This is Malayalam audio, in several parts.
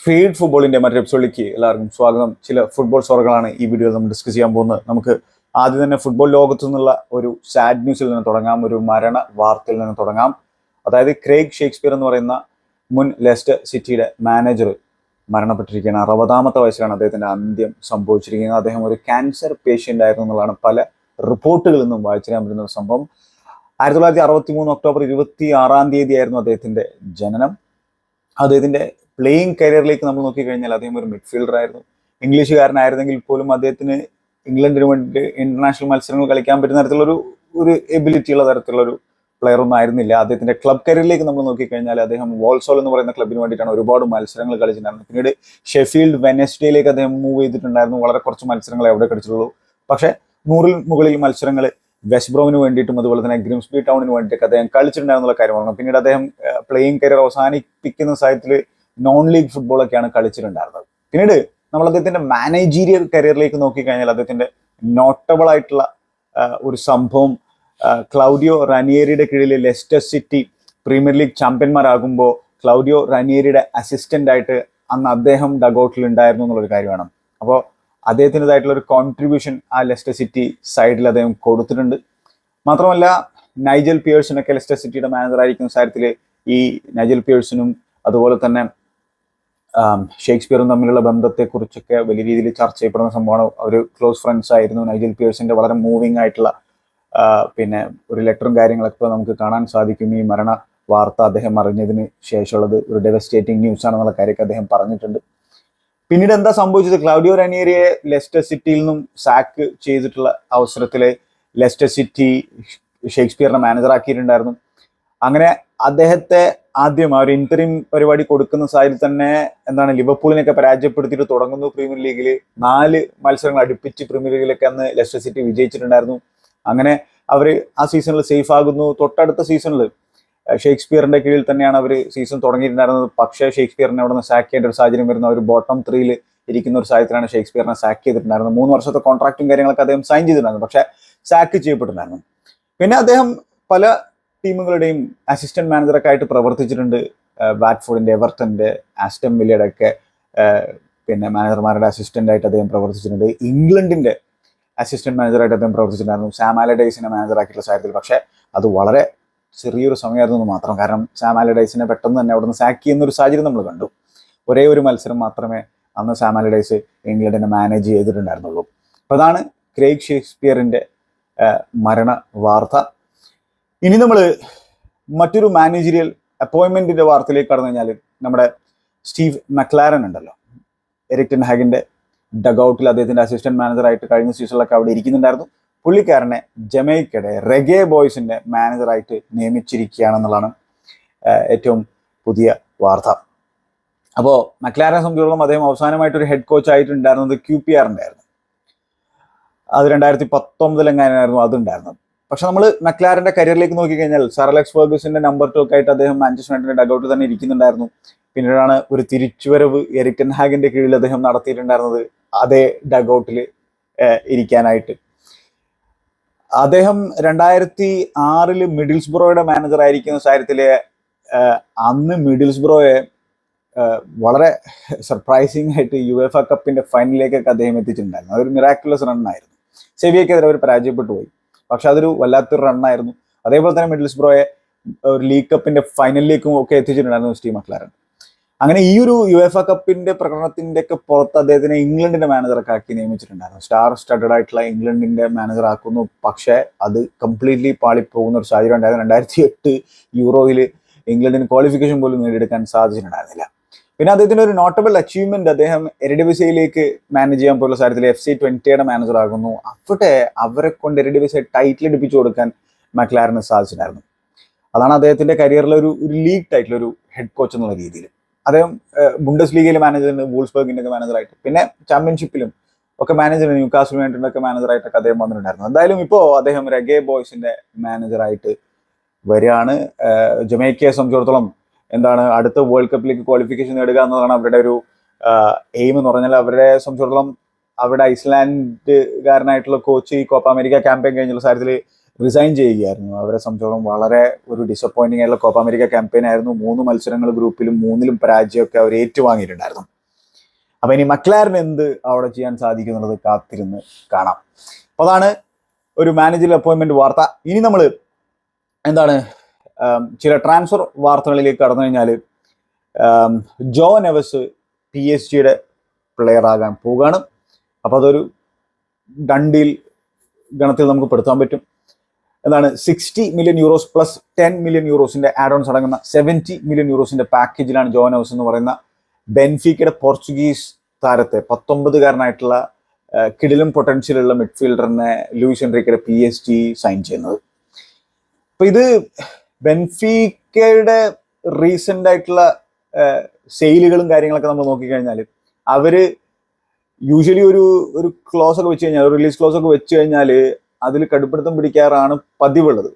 ഫീഡ് ഫുട്ബോളിന്റെ മറ്റൊരു എപ്പിസോഡിലേക്ക് എല്ലാവർക്കും സ്വാഗതം. ചില ഫുട്ബോൾ സ്വർഗങ്ങളാണ് ഈ വീഡിയോയിൽ നമ്മൾ ഡിസ്കസ് ചെയ്യാൻ പോകുന്നത്. നമുക്ക് ആദ്യം തന്നെ ഫുട്ബോൾ ലോകത്ത് നിന്നുള്ള ഒരു സാഡ് ന്യൂസിൽ നിന്ന് തുടങ്ങാം. ഒരു മരണ വാർത്തയിൽ നിന്ന് തുടങ്ങാം. അതായത് ക്രേഗ് ഷേക്സ്പിയർ എന്ന് പറയുന്ന മുൻ ലെസ്റ്റ് സിറ്റിയുടെ മാനേജർ മരണപ്പെട്ടിരിക്കുകയാണ്. അറുപതാമത്തെ വയസ്സിലാണ് അദ്ദേഹത്തിന്റെ അന്ത്യം സംഭവിച്ചിരിക്കുന്നത്. അദ്ദേഹം ഒരു ക്യാൻസർ പേഷ്യന്റ് ആയിരുന്നു എന്നുള്ളതാണ് പല റിപ്പോർട്ടുകളിൽ നിന്നും വായിച്ചറിയാൻ പറ്റുന്ന ഒരു സംഭവം. ആയിരത്തി തൊള്ളായിരത്തി അറുപത്തി മൂന്ന് ഒക്ടോബർ ഇരുപത്തി ആറാം തീയതി ആയിരുന്നു അദ്ദേഹത്തിന്റെ ജനനം. അദ്ദേഹത്തിന്റെ പ്ലേയിങ് കരിയറിലേക്ക് നമ്മൾ നോക്കിക്കഴിഞ്ഞാൽ അദ്ദേഹം ഒരു മിഡ്ഫീൽഡർ ആയിരുന്നു. ഇംഗ്ലീഷുകാരനായിരുന്നെങ്കിൽ പോലും അദ്ദേഹത്തിന് ഇംഗ്ലണ്ടിന് വേണ്ടി ഇന്റർനാഷണൽ മത്സരങ്ങൾ കളിക്കാൻ പറ്റുന്ന തരത്തിലുള്ള ഒരു എബിലിറ്റിയുള്ള തരത്തിലുള്ള ഒരു പ്ലെയർ ഒന്നും ആയിരുന്നില്ല. അദ്ദേഹത്തിന്റെ ക്ലബ് കരിയറിലേക്ക് നമ്മൾ നോക്കിക്കഴിഞ്ഞാൽ അദ്ദേഹം വോൾസോൾ എന്ന് പറയുന്ന ക്ലബിന് വേണ്ടിയിട്ടാണ് ഒരുപാട് മത്സരങ്ങൾ കളിച്ചിട്ടുണ്ടായിരുന്നത്. പിന്നീട് ഷെഫീൽഡ് വെനസ്ഡേയിലേക്ക് അദ്ദേഹം മൂവ് ചെയ്തിട്ടുണ്ടായിരുന്നു. വളരെ കുറച്ച് മത്സരങ്ങൾ എവിടെ കളിച്ചിട്ടുള്ളൂ. പക്ഷേ നൂറിൽ മുകളിൽ മത്സരങ്ങൾ വെസ്റ്റ് ബ്രോമിന് വേണ്ടിയിട്ടും അതുപോലെ തന്നെ ഗ്രിംസ്ബി ടൗണിന് വേണ്ടിയിട്ടൊക്കെ അദ്ദേഹം കളിച്ചിട്ടുണ്ടായിരുന്നുള്ള കാര്യമാണ്. പിന്നീട് അദ്ദേഹം പ്ലേയിങ് കരിയർ അവസാനിപ്പിക്കുന്ന സാഹചര്യത്തിൽ നോൺ ലീഗ് ഫുട്ബോളൊക്കെയാണ് കളിച്ചിട്ടുണ്ടായിരുന്നത്. പിന്നീട് നമ്മൾ അദ്ദേഹത്തിന്റെ മാനേജീരിയൽ കരിയറിലേക്ക് നോക്കിക്കഴിഞ്ഞാൽ അദ്ദേഹത്തിന്റെ നോട്ടബിൾ ആയിട്ടുള്ള ഒരു സംഭവം ക്ലൗഡിയോ റനിയേരിയുടെ കീഴിൽ ലെസ്റ്റർ സിറ്റി പ്രീമിയർ ലീഗ് ചാമ്പ്യന്മാരാകുമ്പോൾ ക്ലൗഡിയോ റനിയേരിയുടെ അസിസ്റ്റന്റ് ആയിട്ട് അന്ന് അദ്ദേഹം ഡഗൌട്ടിൽ ഉണ്ടായിരുന്നു എന്നുള്ളൊരു കാര്യമാണ്. അപ്പോൾ അദ്ദേഹത്തിന്റെതായിട്ടുള്ള ഒരു കോൺട്രിബ്യൂഷൻ ആ ലെസ്റ്റർ സിറ്റി സൈഡിൽ അദ്ദേഹം കൊടുത്തിട്ടുണ്ട്. മാത്രമല്ല നൈജൽ പിയേഴ്സിനൊക്കെ ലെസ്റ്റർ സിറ്റിയുടെ മാനേജർ ആയിരിക്കുന്ന കാര്യത്തിൽ ഈ നൈജൽ പിയേഴ്സിനും അതുപോലെ തന്നെ ഷേക്സ്പിയറും തമ്മിലുള്ള ബന്ധത്തെക്കുറിച്ചൊക്കെ വലിയ രീതിയിൽ ചർച്ച ചെയ്യപ്പെടുന്ന സംഭവമാണ്. അവർ ക്ലോസ് ഫ്രണ്ട്സ് ആയിരുന്നു. നൈജൽ പിയേഴ്സിന്റെ വളരെ മൂവിങ് ആയിട്ടുള്ള പിന്നെ ഒരു ലെറ്ററും കാര്യങ്ങളൊക്കെ നമുക്ക് കാണാൻ സാധിക്കും. ഈ മരണ വാർത്ത അദ്ദേഹം അറിഞ്ഞതിന് ശേഷമുള്ളത് ഒരു ഡെവസ്റ്റേറ്റിംഗ് ന്യൂസ് ആണെന്നുള്ള കാര്യമൊക്കെ അദ്ദേഹം പറഞ്ഞിട്ടുണ്ട്. പിന്നീട് എന്താ സംഭവിച്ചത്? ക്ലൗഡിയോ റനിയറിയെ ലെസ്റ്റർ സിറ്റിയിൽ നിന്നും സാക്ക് ചെയ്തിട്ടുള്ള അവസരത്തിൽ ലെസ്റ്റർ സിറ്റി ഷേക്സ്പിയറിനെ മാനേജർ ആക്കിയിട്ടുണ്ടായിരുന്നു. അങ്ങനെ അദ്ദേഹത്തെ ആദ്യം ആ ഒരു ഇന്ററിം പരിപാടി കൊടുക്കുന്ന സാഹചര്യത്തിൽ തന്നെ എന്താണ് ലിവർപൂളിനെയൊക്കെ പരാജയപ്പെടുത്തിയിട്ട് തുടങ്ങുന്നു പ്രീമിയർ ലീഗിൽ നാല് മത്സരങ്ങൾ അടുപ്പിച്ച് പ്രീമിയർ ലീഗിലൊക്കെ അന്ന് ലെസ്റ്റർ സിറ്റി വിജയിച്ചിട്ടുണ്ടായിരുന്നു. അങ്ങനെ അവർ ആ സീസണിൽ സേഫ് ആകുന്നു. തൊട്ടടുത്ത സീസണിൽ ഷേക്സ്പിയറിന്റെ കീഴിൽ തന്നെയാണ് അവർ സീസൺ തുടങ്ങിയിട്ടുണ്ടായിരുന്നത്. പക്ഷേ ഷേക്സ്പിയറിനെ അവിടെ നിന്ന് സാക്ക് ചെയ്യേണ്ട ഒരു സാഹചര്യം വരുന്ന ഒരു ബോട്ടം ത്രീയിൽ ഇരിക്കുന്ന ഒരു സാഹചര്യത്തിലാണ് ഷേക്സ്പിയറിനെ സാക്ക് ചെയ്തിട്ടുണ്ടായിരുന്നത്. മൂന്ന് വർഷത്തെ കോൺട്രാക്റ്റും കാര്യങ്ങളൊക്കെ അദ്ദേഹം സൈൻ ചെയ്തിട്ടുണ്ടായിരുന്നു. പക്ഷേ സാക്ക് ചെയ്യപ്പെട്ടിട്ടുണ്ടായിരുന്നു. പിന്നെ അദ്ദേഹം പല ടീമുകളുടെയും അസിസ്റ്റന്റ് മാനേജറൊക്കെ ആയിട്ട് പ്രവർത്തിച്ചിട്ടുണ്ട്. ബാറ്റ്ഫോർഡിന്റെ എവർട്ടന്റെ ആസ്റ്റം വില്ലയുടെ ഒക്കെ പിന്നെ മാനേജർമാരുടെ അസിസ്റ്റന്റ് ആയിട്ട് അദ്ദേഹം പ്രവർത്തിച്ചിട്ടുണ്ട്. ഇംഗ്ലണ്ടിന്റെ അസിസ്റ്റന്റ് മാനേജറായിട്ട് അദ്ദേഹം പ്രവർത്തിച്ചിട്ടുണ്ടായിരുന്നു. മാനേജർ ആക്കിയിട്ടുള്ള സാഹചര്യത്തിൽ. പക്ഷേ അത് വളരെ ചെറിയൊരു സമയമായിരുന്നു മാത്രം. കാരണം സാം ആലഡൈസിനെ പെട്ടെന്ന് തന്നെ അവിടുന്ന് സാക്ക് ചെയ്യുന്ന ഒരു സാഹചര്യം നമ്മൾ കണ്ടു. ഒരേ ഒരു മത്സരം മാത്രമേ അന്ന് സാം ആലഡൈസ് ഇംഗ്ലണ്ടിനെ മാനേജ് ചെയ്തിട്ടുണ്ടായിരുന്നുള്ളൂ. അപ്പോൾ അതാണ് ക്രേഗ് ഷേക്സ്പിയറിന്റെ ആ, മരണ വാർത്ത ഇനി നമ്മൾ മറ്റൊരു മാനേജറിയൽ അപ്പോയിൻമെന്റിന്റെ വാർത്തയിലേക്ക് കടന്നു കഴിഞ്ഞാൽ നമ്മുടെ സ്റ്റീവ് മക്ലാരൻ ഉണ്ടല്ലോ. എരിക്ടൻ ഹാഗിന്റെ ഡഗൌട്ടിൽ അദ്ദേഹത്തിന്റെ അസിസ്റ്റന്റ് മാനേജറായിട്ട് കഴിഞ്ഞ സീസണിലൊക്കെ അവിടെ ഇരിക്കുന്നുണ്ടായിരുന്നു. പുള്ളിക്കാരനെ ജമൈക്കയുടെ റെഗേ ബോയ്സിന്റെ മാനേജറായിട്ട് നിയമിച്ചിരിക്കുകയാണെന്നുള്ളതാണ് ഏറ്റവും പുതിയ വാർത്ത. അപ്പോൾ മക്ലാരനെ സംബന്ധിച്ചിടത്തോളം അദ്ദേഹം അവസാനമായിട്ട് ഒരു ഹെഡ് കോച്ച് ആയിട്ടുണ്ടായിരുന്നത് ക്യു പി ആറിന്റെ ആയിരുന്നു. അത് രണ്ടായിരത്തി പത്തൊമ്പതിലെങ്ങാനായിരുന്നു അതുണ്ടായിരുന്നത്. പക്ഷെ നമ്മൾ മെക്ലാരന്റെ കരിയറിലേക്ക് നോക്കിക്കഴിഞ്ഞാൽ സർ അലക്സ് ഫെർഗൂസിന്റെ നമ്പർ ടു ഒക്കെ ആയിട്ട് അദ്ദേഹം മാഞ്ചസ്റ്റർ യുണൈറ്റഡിന്റെ ഡഗൌട്ട് തന്നെ ഇരിക്കുന്നുണ്ടായിരുന്നു. പിന്നീടാണ് ഒരു തിരിച്ചുവരവ് എറിക്കൻ ഹാഗിന്റെ കീഴിൽ അദ്ദേഹം നടത്തിയിട്ടുണ്ടായിരുന്നത് അതേ ഡഗൌട്ടിൽ ഇരിക്കാനായിട്ട്. അദ്ദേഹം രണ്ടായിരത്തി ആറിൽ മിഡിൽസ്ബ്രോയുടെ മാനേജർ ആയിരിക്കുന്ന സാഹചര്യത്തിലെ അന്ന് മിഡിൽസ്ബ്രോയെ ബ്രോയെ വളരെ സർപ്രൈസിംഗ് ആയിട്ട് യു എഫ് എ കപ്പിന്റെ ഫൈനലിലേക്കൊക്കെ അദ്ദേഹം എത്തിച്ചിട്ടുണ്ടായിരുന്നു. അതൊരു മിറാക്കുലസ് റണ്ണായിരുന്നു സെവിയക്കെതിരെ അവർ പരാജയപ്പെട്ടു പോയി. പക്ഷെ അതൊരു വല്ലാത്തൊരു റണ്ണായിരുന്നു അതേപോലെ തന്നെ മിഡിൽസ് ബ്രോയെ ഒരു ലീഗ് കപ്പിന്റെ ഫൈനലിലേക്കും ഒക്കെ എത്തിച്ചിട്ടുണ്ടായിരുന്നു സ്റ്റീവ് മക്ലാരൻ. അങ്ങനെ ഈ ഒരു യു എഫ് എ കപ്പിന്റെ പ്രകടനത്തിന്റെ ഒക്കെ പുറത്ത് അദ്ദേഹത്തിനെ ഇംഗ്ലണ്ടിന്റെ മാനേജറൊക്കെ ആക്കി നിയമിച്ചിട്ടുണ്ടായിരുന്നു. സ്റ്റാർ സ്റ്റഡഡ് ആയിട്ടുള്ള ഇംഗ്ലണ്ടിന്റെ മാനേജർ ആക്കുന്നു. പക്ഷേ അത് കംപ്ലീറ്റ്ലി പാളിപ്പോകുന്ന ഒരു സാഹചര്യം ഉണ്ടായിരുന്നു. രണ്ടായിരത്തി എട്ട് യൂറോയിൽ ഇംഗ്ലണ്ടിന് ക്വാളിഫിക്കേഷൻ പോലും നേടിയെടുക്കാൻ സാധിച്ചിട്ടുണ്ടായിരുന്നില്ല. പിന്നെ അദ്ദേഹത്തിന്റെ ഒരു നോട്ടബിൾ അച്ചീവ്മെന്റ് അദ്ദേഹം എരഡിവിസയിലേക്ക് മാനേജ് ചെയ്യാൻ പോലുള്ള സാഹചര്യത്തിൽ എഫ് സി ട്വന്റിയുടെ മാനേജർ ആകുന്നു. അവിടെ അവരെ കൊണ്ട് എരഡിവിസ ടൈറ്റിൽ എടുപ്പിച്ചു കൊടുക്കാൻ മക്ലാരന് സാധിച്ചിട്ടുണ്ടായിരുന്നു. അതാണ് അദ്ദേഹത്തിന്റെ കരിയറിലെ ഒരു ഒരു ലീഗ് ടൈറ്റിൽ ഒരു ഹെഡ് കോച്ച് എന്നുള്ള രീതിയിൽ. അദ്ദേഹം ബുണ്ടസ് ലീഗിലെ മാനേജറുണ്ട് വൂൾസ്ബർഗിന്റെ ഒക്കെ മാനേജറായിട്ട് പിന്നെ ചാമ്പ്യൻഷിപ്പിലും ഒക്കെ മാനേജർ ന്യൂകാസിൽ യുണൈറ്റഡിന്റെ ഒക്കെ മാനേജറായിട്ടൊക്കെ അദ്ദേഹം വന്നിട്ടുണ്ടായിരുന്നു. എന്തായാലും ഇപ്പോൾ അദ്ദേഹം റെഗേ ബോയ്സിന്റെ മാനേജറായിട്ട് വരികയാണ്. ജമൈക്കയെ സംബന്ധിച്ചിടത്തോളം എന്താണ് അടുത്ത വേൾഡ് കപ്പിലേക്ക് ക്വാളിഫിക്കേഷൻ നേടുക എന്നതാണ് അവരുടെ ഒരു എയിം എന്ന് പറഞ്ഞാൽ അവരെ സംബന്ധിച്ചിടത്തോളം അവരുടെ ഐസ്ലാൻഡുകാരനായിട്ടുള്ള കോച്ച് ഈ കോപ്പ അമേരിക്ക ക്യാമ്പയിൻ കഴിഞ്ഞുള്ള കാര്യത്തിൽ റിസൈൻ ചെയ്യുകയായിരുന്നു. അവരെ സംബന്ധിച്ചോളം വളരെ ഒരു ഡിസപ്പോയിന്റിംഗ് ആയിട്ടുള്ള കോപ്പ അമേരിക്ക ക്യാമ്പയിൻ ആയിരുന്നു. മൂന്ന് മത്സരങ്ങൾ ഗ്രൂപ്പിലും മൂന്നിലും പരാജയമൊക്കെ അവർ ഏറ്റുവാങ്ങിയിട്ടുണ്ടായിരുന്നു. അപ്പൊ ഇനി മക്ലാറിന് എന്ത് അവിടെ ചെയ്യാൻ സാധിക്കും എന്നുള്ളത് കാത്തിരുന്ന് കാണാം. അപ്പൊ അതാണ് ഒരു മാനേജർ അപ്പോയിന്റ്മെന്റ് വാർത്ത. ഇനി നമ്മൾ എന്താണ് ചില ട്രാൻസ്ഫർ വാർത്തകളിലേക്ക് കടന്നു കഴിഞ്ഞാൽ ജോ നെവസ് പി എസ് ജിയുടെ പ്ലെയർ ആകാൻ പോവുകയാണ്. അപ്പോൾ അതൊരു ഡണ്ടിയിൽ ഗണത്തിൽ നമുക്ക് പെടുത്താൻ പറ്റും. എന്താണ് sixty million euros plus ten million യൂറോസിന്റെ add ons അടങ്ങുന്ന സെവന്റി മില്യൺ യൂറോസിന്റെ പാക്കേജിലാണ് ജോ നെവസ് എന്ന് പറയുന്ന ബെൻഫിക്കയുടെ പോർച്ചുഗീസ് താരത്തെ പത്തൊമ്പതുകാരനായിട്ടുള്ള കിടിലും പൊട്ടൻഷ്യലുള്ള മിഡ്ഫീൽഡറിനെ ലൂയിസ് എൻട്രിക്കയുടെ പി എസ് ജി സൈൻ ചെയ്യുന്നത്. അപ്പൊ ഇത് ബെൻഫീക്കയുടെ റീസെന്റ് ആയിട്ടുള്ള സെയിലുകളും കാര്യങ്ങളൊക്കെ നമ്മൾ നോക്കിക്കഴിഞ്ഞാൽ അവർ യൂഷ്വലി ഒരു ഒരു ക്ലോസ് ഒക്കെ വെച്ച് കഴിഞ്ഞാൽ റിലീസ് ക്ലോസ് ഒക്കെ വെച്ച് കഴിഞ്ഞാൽ അതിൽ കടുപ്പിടുത്തം പിടിക്കാറാണ് പതിവുള്ളത്.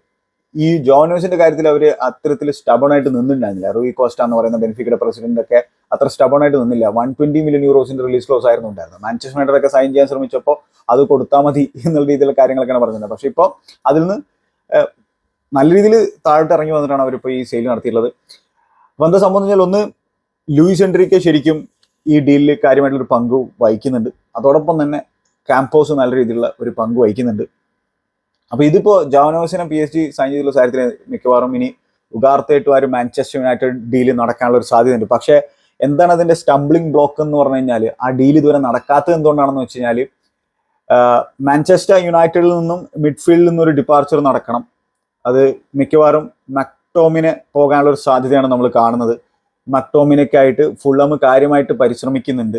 ഈ ജോനോസിന്റെ കാര്യത്തിൽ അവർ അത്തരത്തിൽ സ്റ്റബൺ ആയിട്ട് നിന്നിട്ടുണ്ടായിരുന്നില്ല. റൂയി കോസ്റ്റ എന്ന് പറയുന്ന ബെനിഫിക്കയുടെ പ്രസിഡന്റ് ഒക്കെ അത്ര സ്റ്റബൺ ആയിട്ട് നിന്നില്ല. വൺ ട്വന്റി മില്യൺ യൂറോസിന്റെ റിലീസ് ക്ലോസ് ആയിരുന്നു ഉണ്ടായിരുന്നത്. മാഞ്ചസ്റ്റർ യുണൈറ്റഡ് ഒക്കെ സൈൻ ചെയ്യാൻ ശ്രമിച്ചപ്പോൾ അത് കൊടുത്താൽ മതി എന്നുള്ള രീതിയിലുള്ള കാര്യങ്ങളൊക്കെയാണ് പറഞ്ഞത് പക്ഷെ ഇപ്പോൾ അതിൽ നിന്ന് നല്ല രീതിയിൽ താഴോട്ട് ഇറങ്ങി വന്നിട്ടാണ് അവരിപ്പോൾ ഈ സെയിൽ നടത്തിയിട്ടുള്ളത്. അപ്പോൾ എന്താ സംഭവം ഒന്ന് ലൂയിസ് എൻട്രിക്ക് ശരിക്കും ഈ ഡീലിൽ കാര്യമായിട്ടുള്ള ഒരു പങ്ക് വഹിക്കുന്നുണ്ട്. അതോടൊപ്പം തന്നെ ക്യാമ്പോസ് നല്ല രീതിയിലുള്ള ഒരു പങ്ക് വഹിക്കുന്നുണ്ട്. അപ്പോൾ ഇതിപ്പോൾ ജാവനോസിനെ പി എസ് ജി സൈൻ ചെയ്തിട്ടുള്ള കാര്യത്തിന് മിക്കവാറും ഇനി ഉഗാർത്തായിട്ടും ആ ഒരു മാഞ്ചസ്റ്റർ യുണൈറ്റഡ് ഡീൽ നടക്കാനുള്ള ഒരു സാധ്യതയുണ്ട്. പക്ഷേ എന്താണ് അതിന്റെ സ്റ്റംബ്ലിംഗ് ബ്ലോക്ക് എന്ന് പറഞ്ഞു കഴിഞ്ഞാൽ ആ ഡീൽ ഇതുവരെ നടക്കാത്തത് എന്തുകൊണ്ടാണെന്ന് വെച്ച് കഴിഞ്ഞാൽ മാഞ്ചസ്റ്റർ യുണൈറ്റഡിൽ നിന്നും മിഡ്ഫീൽഡിൽ നിന്നും ഒരു ഡിപ്പാർച്ചർ നടക്കണം. അത് മിക്കവാറും മക്ടോമിന് പോകാനുള്ള ഒരു സാധ്യതയാണ് നമ്മൾ കാണുന്നത്. മക്ടോമിനൊക്കെയായിട്ട് ഫുള്ളം കാര്യമായിട്ട് പരിശ്രമിക്കുന്നുണ്ട്.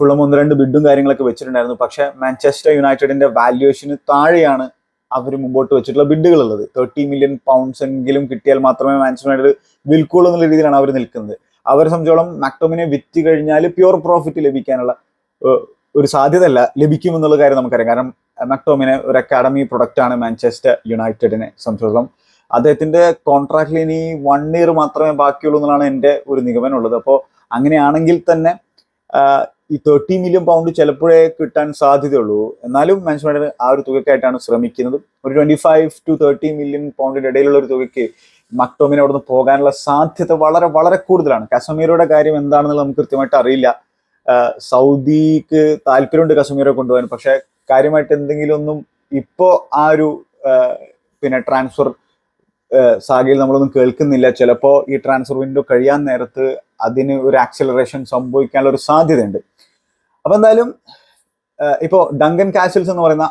ഫുള്ളം ഒന്ന് രണ്ട് ബിഡും കാര്യങ്ങളൊക്കെ വെച്ചിട്ടുണ്ടായിരുന്നു. പക്ഷേ മാഞ്ചസ്റ്റർ യുണൈറ്റഡിന്റെ വാല്യുവേഷന് താഴെയാണ് അവർ മുമ്പോട്ട് വെച്ചിട്ടുള്ള ബിഡുകൾ ഉള്ളത് തേർട്ടി മില്യൺ പൗണ്ട്സ് എങ്കിലും കിട്ടിയാൽ മാത്രമേ മാഞ്ചസ്റ്റർ യുണൈറ്റഡ് വിൽക്കുള്ളൂ എന്നുള്ള രീതിയിലാണ് അവർ നിൽക്കുന്നത്. അവരെ സംബന്ധിച്ചോളം മാക്ടോമിനെ വിറ്റ് കഴിഞ്ഞാൽ പ്യുവർ പ്രോഫിറ്റ് ലഭിക്കാനുള്ള ഒരു സാധ്യതയല്ല ലഭിക്കുമെന്നുള്ള കാര്യം നമുക്കറിയാം. കാരണം മക്ടോമിനെ ഒരു അക്കാഡമി പ്രൊഡക്റ്റ് ആണ് മാഞ്ചസ്റ്റർ യുണൈറ്റഡിനെ സംബന്ധിച്ചിടത്തോളം അദ്ദേഹത്തിന്റെ കോൺട്രാക്റ്റിൽ ഇനി വൺ ഇയർ മാത്രമേ ബാക്കിയുള്ളൂ എന്നാണ് എന്റെ ഒരു നിഗമനം ഉള്ളത്. അപ്പോൾ അങ്ങനെയാണെങ്കിൽ തന്നെ ഈ തേർട്ടി മില്യൺ പൗണ്ട് ചിലപ്പോഴേ കിട്ടാൻ സാധ്യതയുള്ളൂ. എന്നാലും മാഞ്ചസ്റ്റർ ആ ഒരു തുകയ്ക്കായിട്ടാണ് ശ്രമിക്കുന്നത്. ഒരു twenty five to thirty million പൗണ്ടിന്റെ ഇടയിലുള്ള ഒരു തുകയ്ക്ക് മക്ടോമിനെ അവിടുന്ന് പോകാനുള്ള സാധ്യത വളരെ വളരെ കൂടുതലാണ്. കശ്മീരുടെ കാര്യം എന്താണെന്നുള്ളത് നമുക്ക് കൃത്യമായിട്ട് അറിയില്ല. സൗദിക്ക് താല്പര്യമുണ്ട് കശ്മീരെ കൊണ്ടുപോകാൻ. പക്ഷെ കാര്യമായിട്ട് എന്തെങ്കിലും ഒന്നും ഇപ്പോ ആ ഒരു പിന്നെ ട്രാൻസ്ഫർ സാഗയിൽ നമ്മളൊന്നും കേൾക്കുന്നില്ല. ചിലപ്പോ ഈ ട്രാൻസ്ഫർ വിൻഡോ കഴിയാൻ നേരത്ത് അതിന് ഒരു ആക്സിലറേഷൻ സംഭവിക്കാനുള്ള ഒരു സാധ്യതയുണ്ട്. അപ്പൊ എന്തായാലും ഇപ്പോ ഡങ്കൻ കാസിൽസ് എന്ന് പറയുന്ന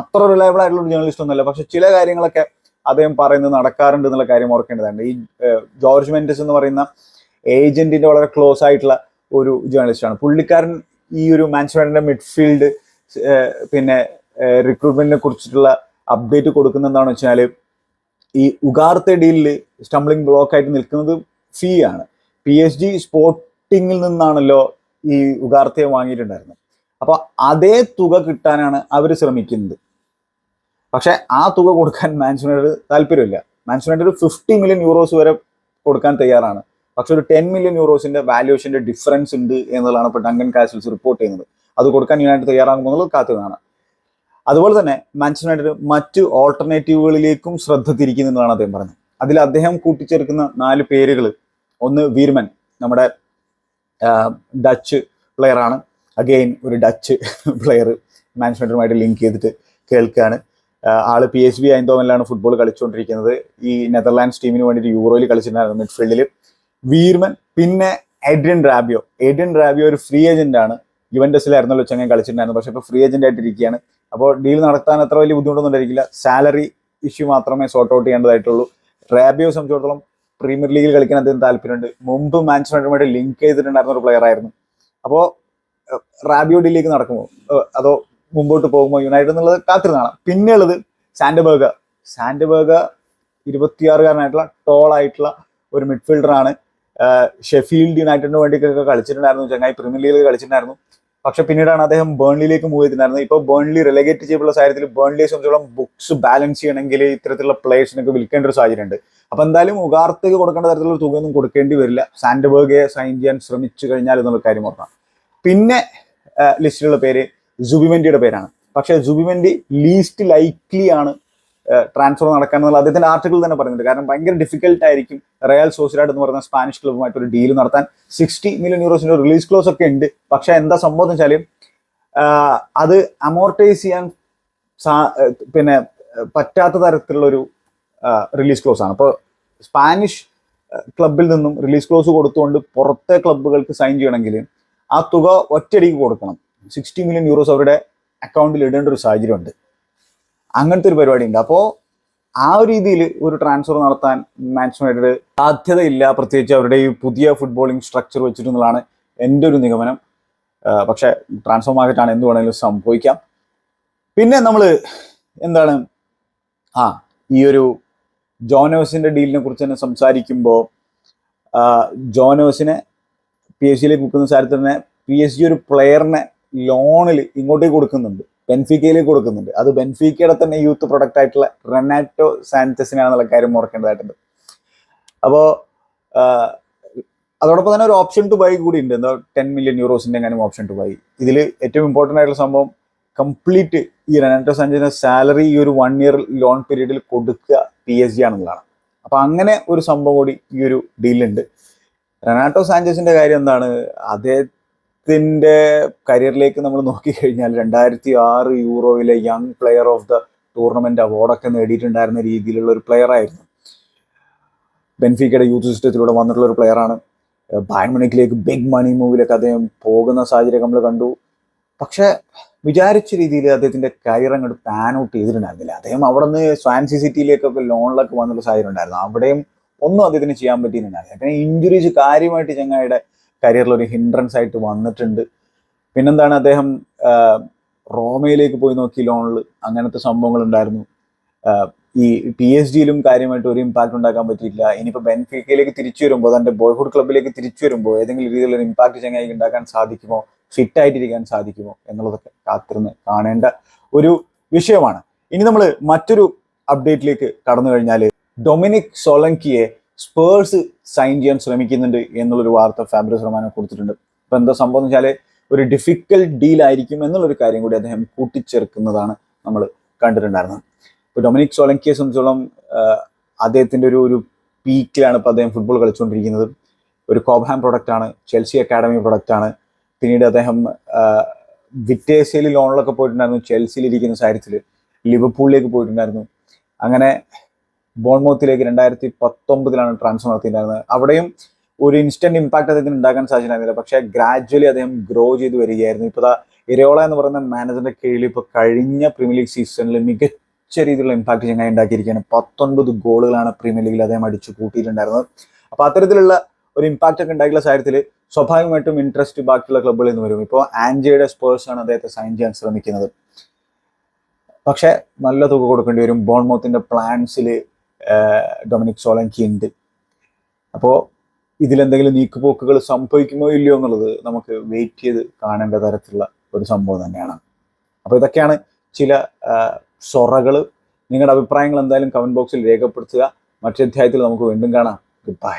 അത്ര റിലയബിൾ ആയിട്ടുള്ള ഒരു ജേർണലിസ്റ്റ് ഒന്നുമല്ല. പക്ഷെ ചില കാര്യങ്ങളൊക്കെ അദ്ദേഹം പറയുന്നത് നടക്കാറുണ്ട് എന്നുള്ള കാര്യം ഓർക്കേണ്ടതുണ്ട്. ഈ ജോർജ് മെൻഡസ് എന്ന് പറയുന്ന ഏജന്റിന്റെ വളരെ ക്ലോസ് ആയിട്ടുള്ള ഒരു ജേർണലിസ്റ്റ് ആണ്. പുള്ളിക്കാരൻ ഈ ഒരു മാൻസ്മാനിന്റെ മിഡ്ഫീൽഡ് പിന്നെ റിക്രൂട്ട്മെന്റിനെ കുറിച്ചിട്ടുള്ള അപ്ഡേറ്റ് കൊടുക്കുന്ന എന്താണെന്ന് വെച്ചാൽ ഈ ഉഗാർത്തെ ഡീലിൽ സ്റ്റംബ്ലിംഗ് ബ്ലോക്ക് ആയിട്ട് നിൽക്കുന്നത് ഫീ ആണ്. പി എച്ച് ഡി സ്പോർട്ടിങ്ങിൽ നിന്നാണല്ലോ ഈ ഉഗാർത്തയെ വാങ്ങിയിട്ടുണ്ടായിരുന്നത്. അപ്പോൾ അതേ തുക കിട്ടാനാണ് അവർ ശ്രമിക്കുന്നത്. പക്ഷേ ആ തുക കൊടുക്കാൻ മാൻസുനൈറ്റഡ് താല്പര്യമില്ല. ഒരു ഫിഫ്റ്റി മില്യൺ യൂറോസ് വരെ കൊടുക്കാൻ തയ്യാറാണ്. പക്ഷെ ഒരു ടെൻ മില്യൺ യൂറോസിന്റെ വാല്യൂഷന്റെ ഡിഫറൻസ് ഉണ്ട് എന്നുള്ളതാണ് ഇപ്പോൾ ഡങ്കൻ കാസിൽസ് റിപ്പോർട്ട് ചെയ്യുന്നത്. അത് കൊടുക്കാൻ യുണൈറ്റഡ് തയ്യാറാകുമെന്നുള്ളത് കാത്തു അതുപോലെ തന്നെ മാഞ്ചസ്റ്റർ യുണൈറ്റഡ് മറ്റ് ഓൾട്ടർനേറ്റീവുകളിലേക്കും ശ്രദ്ധ തിരിക്കുന്നതാണ് അദ്ദേഹം പറഞ്ഞത്. അതിൽ അദ്ദേഹം കൂട്ടിച്ചേർക്കുന്ന നാല് പേരുകൾ ഒന്ന് വീർമൻ നമ്മുടെ ഡച്ച് പ്ലെയർ ആണ്. അഗെയിൻ ഒരു ഡച്ച് പ്ലെയർ യുണൈറ്റഡുമായിട്ട് ലിങ്ക് ചെയ്തിട്ട് കേൾക്കുകയാണ്. ആൾ പി എസ് ബി ഐന്തോമനിലാണ് ഫുട്ബോൾ കളിച്ചുകൊണ്ടിരിക്കുന്നത്. ഈ നെതർലാൻഡ്സ് ടീമിന് വേണ്ടിയിട്ട് യൂറോയിൽ കളിച്ചിട്ടുണ്ടായിരുന്നു മിഡ്ഫീൽഡിൽ വീർമൻ പിന്നെ എഡ്രിയൻ റാബിയോ. എഡ്രിയൻ റാബിയോ ഒരു ഫ്രീ ഏജന്റ് ആണ്. യുവൻഡസിലായിരുന്നല്ലോ ചങ്ങൻ കളിച്ചിട്ടുണ്ടായിരുന്നു പക്ഷെ ഇപ്പോൾ ഫ്രീ ഏജന്റ് ആയിട്ട് ഇരിക്കുകയാണ് അപ്പോൾ ഡീൽ നടത്താൻ അത്ര വലിയ ബുദ്ധിമുട്ടൊന്നും ഉണ്ടായിരിക്കില്ല. സാലറി ഇഷ്യൂ മാത്രമേ സോർട്ട് ഔട്ട് ചെയ്യേണ്ടതായിട്ടുള്ളൂ. റാബിയോ സംബന്ധിച്ചിടത്തോളം പ്രീമിയർ ലീഗിൽ കളിക്കാൻ അദ്ദേഹം താല്പര്യമുണ്ട്. മുമ്പ് മാഞ്ചസ്റ്റർ യുണൈറ്റഡുമായിട്ട് ലിങ്ക് ചെയ്തിട്ടുണ്ടായിരുന്ന ഒരു പ്ലെയർ ആയിരുന്നു. അപ്പോൾ റാബിയോ ഡീലിലേക്ക് നടക്കുമോ? അതോ മുമ്പോട്ട് പോകുമോ? യുണൈറ്റഡ് എന്നുള്ളത് കാത്തിരുന്നാണ്. പിന്നെയുള്ളത് സാൻഡബേഗ സാൻഡബേഗ ഇരുപത്തിയാറുകാരനായിട്ടുള്ള ടോളായിട്ടുള്ള ഒരു മിഡ്ഫീൽഡറാണ് ഷെഫീൽഡ് യുണൈറ്റഡിന് വേണ്ടിയൊക്കെ കളിച്ചിട്ടുണ്ടായിരുന്നു. ചങ്ങായി പ്രീമിയർ ലീഗിൽ കളിച്ചിട്ടുണ്ടായിരുന്നു. പക്ഷെ പിന്നീടാണ് അദ്ദേഹം ബേൺലിയിലേക്ക് മൂവ് ചെയ്തിട്ടുണ്ടായിരുന്നത്. ഇപ്പോൾ ബേൺലി റിലഗേറ്റ് ചെയ്യുള്ള സാഹചര്യത്തിൽ ബേൺലിയെ സംബന്ധിച്ചോളം ബുക്സ് ബാലൻസ് ചെയ്യണമെങ്കിൽ ഇത്തരത്തിലുള്ള പ്ലേയേഴ്സിനൊക്കെ വിൽക്കേണ്ട ഒരു സാഹചര്യമുണ്ട്. അപ്പൊ എന്തായാലും ഉഗാർത്തേക്ക് കൊടുക്കേണ്ട തരത്തിലുള്ള തുകയൊന്നും കൊടുക്കേണ്ടി വരില്ല. സാൻഡബർഗെ സൈൻ ചെയ്യാൻ ശ്രമിച്ചു കഴിഞ്ഞാൽ എന്നുള്ള കാര്യം ഓർക്കണം പിന്നെ ലിസ്റ്റിലുള്ള പേര് ജുബിമെന്റിയുടെ പേരാണ്. പക്ഷെ ജുബിമെന്റി ലീസ്റ്റ് ലൈക്ലി ആണ് ട്രാൻസ്ഫർ നടക്കാൻ എന്നുള്ള അദ്ദേഹത്തിന്റെ ആർട്ടിക്കിൾ തന്നെ പറയുന്നുണ്ട് കാരണം ഭയങ്കര ഡിഫിക്കൽട്ട് ആയിരിക്കും റയൽ സോസിഡാഡ് എന്ന് പറയുന്ന സ്പാനിഷ് ക്ലബ്ബുമായിട്ട് ഒരു ഡീൽ നടത്താൻ സിക്സ്റ്റി മില്യൺ യൂറോസിന്റെ റിലീസ് ക്ലോസ് ഒക്കെ ഉണ്ട്. പക്ഷെ എന്താ സംഭവം എന്ന് വെച്ചാൽ അത് അമോർട്ടൈസ് ചെയ്യാൻ പിന്നെ പറ്റാത്ത തരത്തിലുള്ള ഒരു റിലീസ് ക്ലോസ് ആണ്. അപ്പോൾ സ്പാനിഷ് ക്ലബിൽ നിന്നും റിലീസ് ക്ലോസ് കൊടുത്തുകൊണ്ട് പുറത്തെ ക്ലബ്ബുകൾക്ക് സൈൻ ചെയ്യണമെങ്കിൽ ആ തുക ഒറ്റയടിക്ക് കൊടുക്കണം. സിക്സ്റ്റി മില്യൺ യൂറോസ് അവരുടെ അക്കൗണ്ടിൽ ഇടേണ്ട ഒരു സാഹചര്യമുണ്ട്. അങ്ങനത്തെ ഒരു പരിപാടി ഉണ്ട് അപ്പോൾ ആ ഒരു രീതിയിൽ ഒരു ട്രാൻസ്ഫർ നടത്താൻ മാനേജ്മെന്റ് യുണൈറ്റഡ് സാധ്യതയില്ല. പ്രത്യേകിച്ച് അവരുടെ ഈ പുതിയ ഫുട്ബോളിംഗ് സ്ട്രക്ചർ വെച്ചിട്ടുള്ളതാണ് എന്റെ ഒരു നിഗമനം. പക്ഷെ ട്രാൻസ്ഫർ മാർക്കറ്റാണ് എന്ത് വേണമെങ്കിലും സംഭവിക്കാം. പിന്നെ നമ്മൾ എന്താണ്? ആ ഈ ഒരു ജോനോസിന്റെ ഡീലിനെ കുറിച്ച് തന്നെ സംസാരിക്കുമ്പോൾ ജോനോസിനെ പി എസ് ജിയിലേക്ക് വിൽക്കുന്ന സാരത്തിൽ തന്നെ പി എസ് ജി ഒരു പ്ലെയറിനെ ലോണിൽ ഇങ്ങോട്ടേക്ക് കൊടുക്കുന്നുണ്ട്. ബെൻഫിക്കയിലേക്ക് കൊടുക്കുന്നുണ്ട്. അത് ബെൻഫിക്കയുടെ തന്നെ യൂത്ത് പ്രൊഡക്റ്റ് ആയിട്ടുള്ള റെനാറ്റോ സാന്റസിനാണെന്നുള്ള കാര്യം ഓർക്കേണ്ടതായിട്ടുണ്ട്. അപ്പോൾ അതോടൊപ്പം തന്നെ ഒരു ഓപ്ഷൻ ടു ബൈ കൂടി ഉണ്ട്. എന്താ ടെൻ മില്യൺ യൂറോസിന്റെ എങ്ങാനും ഓപ്ഷൻ ടു ബൈ ഇതിൽ ഏറ്റവും ഇമ്പോർട്ടന്റ് ആയിട്ടുള്ള സംഭവം കംപ്ലീറ്റ് ഈ റെനാറ്റോ സാഞ്ചസിന്റെ സാലറി ഈ ഒരു വൺ ഇയർ ലോൺ പീരീഡിൽ കൊടുക്കുക പി എസ് ജി ആണെന്നുള്ളതാണ്. അപ്പൊ അങ്ങനെ ഒരു സംഭവം കൂടി ഈ ഒരു ഡീലുണ്ട് റെനാട്ടോ സാഞ്ചസിന്റെ കാര്യം എന്താണ്? അദ്ദേഹത്തിന്റെ കരിയറിലേക്ക് നമ്മൾ നോക്കിക്കഴിഞ്ഞാൽ രണ്ടായിരത്തി ആറ് യൂറോയിലെ young player of the tournament അവാർഡൊക്കെ നേടിയിട്ടുണ്ടായിരുന്ന രീതിയിലുള്ള ഒരു പ്ലെയർ ആയിരുന്നു. ബെൻഫിക്കയുടെ യൂത്ത് സിസ്റ്റത്തിലൂടെ വന്നിട്ടുള്ള ഒരു പ്ലെയറാണ് ബാൻമണിക്കിലേക്ക് ബിഗ് മണി മൂവിലൊക്കെ അദ്ദേഹം പോകുന്ന സാഹചര്യം നമ്മൾ കണ്ടു. പക്ഷെ വിചാരിച്ച രീതിയിൽ അദ്ദേഹത്തിന്റെ കരിയർ അങ്ങോട്ട് പാൻ ഔട്ട് ചെയ്തിട്ടുണ്ടായിരുന്നില്ല. അദ്ദേഹം അവിടെ നിന്ന് സ്വാൻസി സിറ്റിയിലേക്കൊക്കെ ലോണിലൊക്കെ വന്നുള്ള സാഹചര്യം ഉണ്ടായിരുന്നു. അവിടെയും ഒന്നും അദ്ദേഹത്തിന് ചെയ്യാൻ പറ്റിയിട്ടുണ്ടായിരുന്നില്ല. പിന്നെ ഇഞ്ചുറീസ് കാര്യമായിട്ട് ചങ്ങായിയുടെ കരിയറിൽ ഒരു ഹിൻഡ്രൻസ് ആയിട്ട് വന്നിട്ടുണ്ട്. പിന്നെന്താണ് അദ്ദേഹം റോമയിലേക്ക് പോയി നോക്കി ലോണിൽ അങ്ങനത്തെ സംഭവങ്ങൾ ഉണ്ടായിരുന്നു. ഈ പി എസ് ജിയിലും കാര്യമായിട്ട് ഒരു ഇമ്പാക്ട് ഉണ്ടാക്കാൻ പറ്റിയില്ല ഇനിയിപ്പോൾ ബെൻഫിക്കയിലേക്ക് തിരിച്ചു വരുമ്പോൾ തന്റെ ബോയ്ഹുഡ് ക്ലബിലേക്ക് തിരിച്ചു വരുമ്പോൾ ഏതെങ്കിലും രീതിയിലുള്ള ഇമ്പാക്ട് ചങ്ങായി ഉണ്ടാക്കാൻ സാധിക്കുമോ? ഫിറ്റ് ആയിട്ടിരിക്കാൻ സാധിക്കുമോ? എന്നുള്ളതൊക്കെ കാത്തിരുന്ന് കാണേണ്ട ഒരു വിഷയമാണ്. ഇനി നമ്മൾ മറ്റൊരു അപ്ഡേറ്റിലേക്ക് കടന്നു കഴിഞ്ഞാൽ ഡൊമിനിക് സോളങ്കിയെ സ്പേഴ്സ് സൈൻ ചെയ്യാൻ ശ്രമിക്കുന്നുണ്ട് എന്നുള്ളൊരു വാർത്ത ഫാബ്രിസ് റഹ്മാനെ കൊടുത്തിട്ടുണ്ട്. ഇപ്പൊ എന്താ സംഭവം എന്ന് വെച്ചാൽ ഒരു ഡിഫിക്കൽട്ട് ഡീൽ ആയിരിക്കും എന്നുള്ളൊരു കാര്യം കൂടി അദ്ദേഹം കൂട്ടിച്ചേർക്കുന്നതാണ് നമ്മൾ കണ്ടിട്ടുണ്ടായിരുന്നത്. ഇപ്പൊ ഡൊമിനിക് സോളങ്കിയെ സംബന്ധിച്ചോളം അദ്ദേഹത്തിന്റെ ഒരു ഒരു പീക്കിലാണ് ഇപ്പൊ അദ്ദേഹം ഫുട്ബോൾ കളിച്ചുകൊണ്ടിരിക്കുന്നത്. ഒരു കോബ്ഹാം പ്രൊഡക്റ്റ് ആണ് ചെൽസി അക്കാഡമി പ്രൊഡക്റ്റ് ആണ്. പിന്നീട് അദ്ദേഹം വിറ്റേസയിൽ ലോണിലൊക്കെ പോയിട്ടുണ്ടായിരുന്നു. ചെൽസിയിൽ ഇരിക്കുന്ന സാഹചര്യത്തിൽ ലിവർപൂളിലേക്ക് പോയിട്ടുണ്ടായിരുന്നു. അങ്ങനെ ബോൺമൗത്തിലേക്ക് രണ്ടായിരത്തി പത്തൊമ്പതിലാണ് ട്രാൻസ്ഫർ നടത്തിയിട്ടുണ്ടായിരുന്നത്. അവിടെയും ഒരു ഇൻസ്റ്റന്റ് ഇമ്പാക്ട് അദ്ദേഹത്തിന് ഉണ്ടാക്കാൻ സാധിച്ചിട്ടുണ്ടായിരുന്നില്ല. പക്ഷേ ഗ്രാജ്വലി അദ്ദേഹം ഗ്രോ ചെയ്ത് വരികയായിരുന്നു. ഇപ്പോൾ ഇരയോള എന്ന് പറയുന്ന മാനേജറിന്റെ കീഴിൽ ഇപ്പോൾ കഴിഞ്ഞ പ്രീമിയർ ലീഗ് സീസണിൽ മികച്ച രീതിയിലുള്ള ഇമ്പാക്ട് ചങ്ങായി ഉണ്ടാക്കിയിരിക്കുകയാണ്. പത്തൊൻപത് ഗോളുകളാണ് പ്രീമിയർ ലീഗിൽ അദ്ദേഹം അടിച്ചു കൂട്ടിയിട്ടുണ്ടായിരുന്നത്. അപ്പോൾ അത്തരത്തിലുള്ള ഒരു ഇമ്പാക്ട് ഒക്കെ ഉണ്ടാക്കിയുള്ള സാഹചര്യത്തിൽ സ്വാഭാവികമായിട്ടും ഇൻട്രസ്റ്റ് ബാക്കിയുള്ള ക്ലബ്ബുകളിൽ നിന്ന് വരും. ഇപ്പോൾ ആൻജിയുടെ സ്പേഴ്സ് ആണ് അദ്ദേഹത്തെ സൈൻ ചെയ്യാൻ ശ്രമിക്കുന്നത്. പക്ഷേ നല്ല തുക കൊടുക്കേണ്ടി വരും. ബോൺമൗത്തിന്റെ പ്ലാൻസിൽ ഡൊമിനിക് സോളങ്കി ഉണ്ട് അപ്പോൾ ഇതിലെന്തെങ്കിലും നീക്കുപോക്കുകൾ സംഭവിക്കുമോ ഇല്ലയോ എന്നുള്ളത് നമുക്ക് വെയിറ്റ് ചെയ്ത് കാണേണ്ട തരത്തിലുള്ള ഒരു സംഭവം തന്നെയാണ്. അപ്പോൾ ഇതൊക്കെയാണ് ചില സൊറകൾ നിങ്ങളുടെ അഭിപ്രായങ്ങൾ എന്തായാലും കമന്റ് ബോക്സിൽ രേഖപ്പെടുത്തുക. മറ്റൊരു അധ്യായത്തിൽ നമുക്ക് വീണ്ടും കാണാം. Good bye